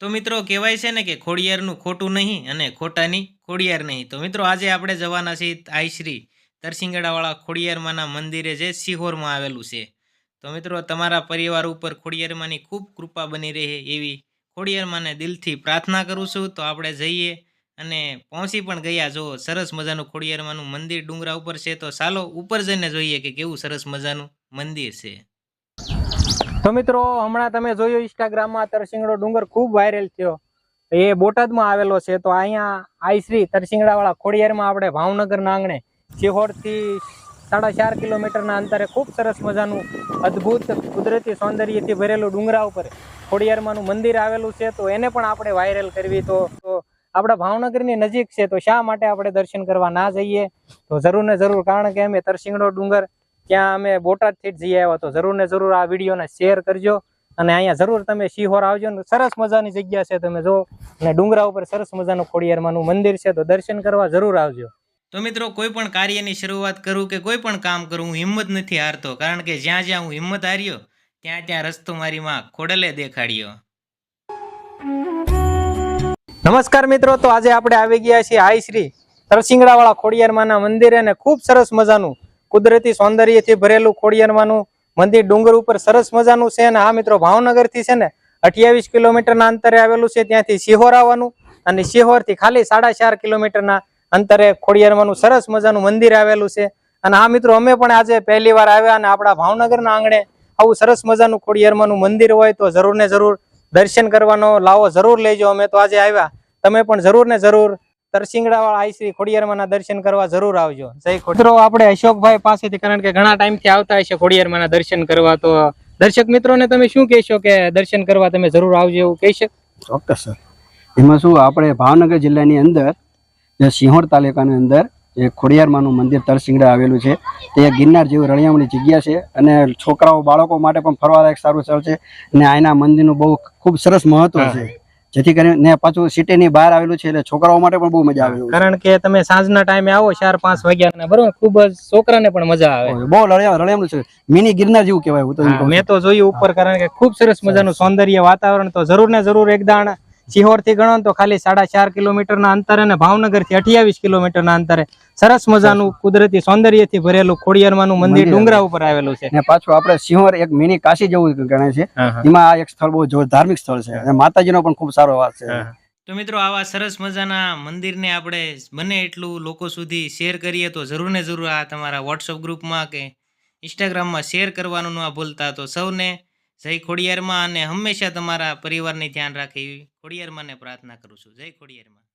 તો મિત્રો કહેવાય છે ને કે ખોડિયારનું ખોટું નહીં અને ખોટાની ખોડિયાર નહીં. તો મિત્રો આજે આપણે જવાના છીએ આઈશ્રી તરસિંગડાવાળા ખોડિયારમાંના મંદિરે જે સિહોરમાં આવેલું છે. તો મિત્રો તમારા પરિવાર ઉપર ખોડિયારમાંની ખૂબ કૃપા બની રહે એવી ખોડિયારમાંને દિલથી પ્રાર્થના કરું છું. તો આપણે જઈએ અને પહોંચી પણ ગયા. જો સરસ મજાનું ખોડિયારમાંનું મંદિર ડુંગરા ઉપર છે તો ચાલો ઉપર જઈને જોઈએ કે કેવું સરસ મજાનું મંદિર છે. તો મિત્રો, હમણાં તમે જોયું ઇન્સ્ટાગ્રામમાં તરસિંગડો ડુંગર ખૂબ વાયરલ થયો. એ બોટાદમાં આવેલો છે. તો અહીંયા આઈશ્રી તરસિંગડાવાળા ખોડિયારમાં આપણે ભાવનગરના આંગણે સિહોરથી સાડા ચાર કિલોમીટરના અંતરે ખૂબ સરસ મજાનું અદ્ભુત કુદરતી સૌંદર્યથી ભરેલું ડુંગરા ઉપર ખોડિયારમાંનું મંદિર આવેલું છે. તો એને પણ આપણે વાયરલ કરવી. તો આપણા ભાવનગરની નજીક છે. તો શા માટે આપણે દર્શન કરવા ના જઈએ? તો જરૂર ને જરૂર, કારણ કે અમે તરસિંગડો ડુંગર ત્યાં અમે બોટાદથી જ જઈ આવ્યા તો જરૂર ને જરૂર આ વિડીયોને શેર કરજો. અને અહીંયા જરૂર તમે શિહોર આવજો ને સરસ મજાની જગ્યા છે તમે જો. અને ડુંગરા ઉપર સરસ મજાનું ખોડિયારમાંનું મંદિર છે તો દર્શન કરવા જરૂર આવજો. તો મિત્રો કોઈ પણ કાર્યની શરૂઆત કરું કે કોઈ પણ કામ કરું હું હિંમત નથી હારતો કારણ કે જ્યાં જ્યાં હું હિંમત હાર્યો ત્યાં ત્યાં રસ્તો મારી માં ખોડલે દેખાડ્યો. નમસ્કાર મિત્રો તો આજે આપણે આવી ગયા છીએ આઈ શ્રી તરસિંગડાવાળા ખોડિયારમાંના મંદિરે અને ખૂબ સરસ મજાનું કુદરતી સૌંદર્યથી ભરેલું ખોડિયારમાંનું મંદિર ડુંગર ઉપર સરસ મજાનું છે અને આ મિત્રો ભાવનગરથી છે ને અઠ્યાવીસ કિલોમીટરના અંતરે આવેલું છે ત્યાંથી સિહોર આવવાનું અને સિહોરથી ખાલી સાડા ચાર કિલોમીટરના અંતરે ખોડિયારમાંનું સરસ મજાનું મંદિર આવેલું છે. અને આ મિત્રો, અમે પણ આજે પહેલી વાર આવ્યા અને આપણા ભાવનગરના આંગણે આવું સરસ મજાનું ખોડિયારમાંનું મંદિર હોય તો જરૂર ને જરૂર દર્શન કરવાનો, લાવો જરૂર લેજો. અમે તો આજે આવ્યા. તમે પણ જરૂર ને જરૂર તરસિંગડા આઈશ્રી ખોડિયારમાંના દર્શન કરવા જરૂર આવજો. જય મિત્રો આપણે અશોકભાઈ પાસેથી કારણ કે ઘણા ટાઈમથી આવતા હશે ખોડિયારમાંના દર્શન કરવા તો દર્શક મિત્રોને તમે શું કહેશો કે દર્શન કરવા તમે જરૂર આવજો એવું કહેશો? ચોક્કસ સર. એમાં શું આપણે ભાવનગર જિલ્લાની અંદર જે સિંહોર તાલુકાની અંદર જે ખોડિયારમાંનું મંદિર તરસિંગડા આવેલું છે તે ગિરનાર જેવું રળિયામણી જગ્યા છે અને છોકરાઓ બાળકો માટે પણ ફરવાલાયક સારું સ્થળ છે અને આના મંદિરનું બહુ ખૂબ સરસ મહત્વ છે. જેથી કરીને પાછું સિટીની બહાર આવેલું છે એટલે છોકરાઓ માટે પણ બહુ મજા આવે કારણ કે તમે સાંજના ટાઈમે આવો ચાર પાંચ વાગ્યા બરોબર ખૂબ જ છોકરાને પણ મજા આવે. બહુ રળિયા રળિયામણું છે. મિની ગિરનાર જેવું કહેવાય મેં તો જોયું ઉપર કારણ કે ખૂબ સરસ મજાનું સૌંદર્ય વાતાવરણ તો જરૂર ને જરૂર સિહોર થી ગણો તો ખાલી સાડા ચાર કિલોમીટરના અંતરે અને ભાવનગરથી અઠ્યાવીસ કિલોમીટરના અંતરે સરસ મજાનું કુદરતી સૌંદર્યથી ભરેલું ખોડિયારમાનું મંદિર ડુંગરા ઉપર આવેલું છે. ને પાછું આપણે સિંહોર એક મિની કાશી જેવું ગણાય છે. એમાં આ એક સ્થળ બહુ ધાર્મિક સ્થળ છે. અને માતાજીનો પણ ખૂબ સારો વાત છે. તો મિત્રો આવા સરસ મજાના મંદિરને આપણે બને એટલું લોકો સુધી શેર કરીએ તો જરૂર ને જરૂર આ તમારા વોટ્સઅપ ગ્રુપમાં કે ઇન્સ્ટાગ્રામમાં શેર કરવાનું ન ભૂલતા. તો સૌને જય ખોડિયારમાં અને હંમેશા તમારા પરિવારની ધ્યાન રાખે એવી ખોડિયારમાંને પ્રાર્થના કરું છું. જય ખોડિયારમાં.